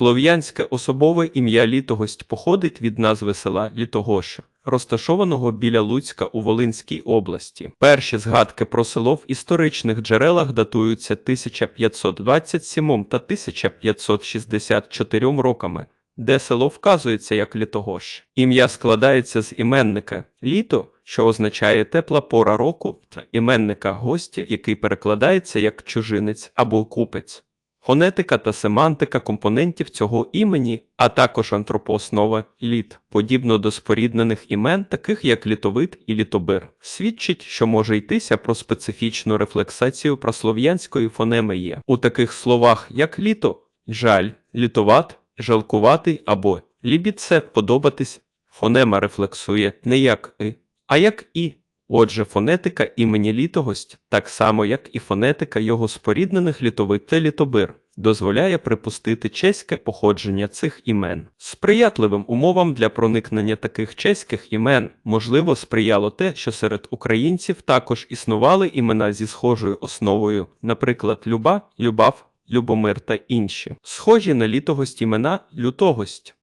Слов'янське особове ім'я Літогость походить від назви села Літогоша, розташованого біля Луцька у Волинській області. Перші згадки про село в історичних джерелах датуються 1527 та 1564 роками, де село вказується як Літогош. Ім'я складається з іменника літо, що означає тепла пора року, та іменника гостя, який перекладається як чужинець або купець. Фонетика та семантика компонентів цього імені, а також антропооснова літ, подібно до споріднених імен, таких як літовит і літобир, свідчить, що може йтися про специфічну рефлексацію праслов'янської фонеми є. У таких словах, як літо, жаль, літоват, жалкуватий або лібіце подобатись, фонема рефлексує не як и, а як і. Отже, фонетика імені літогость, так само як і фонетика його споріднених літовит та літобир, дозволяє припустити чеське походження цих імен. Сприятливим умовам для проникнення таких чеських імен можливо сприяло те, що серед українців також існували імена зі схожою основою, наприклад, Люба, Любав, Любомир та інші. Схожі на літогость імена лютогость.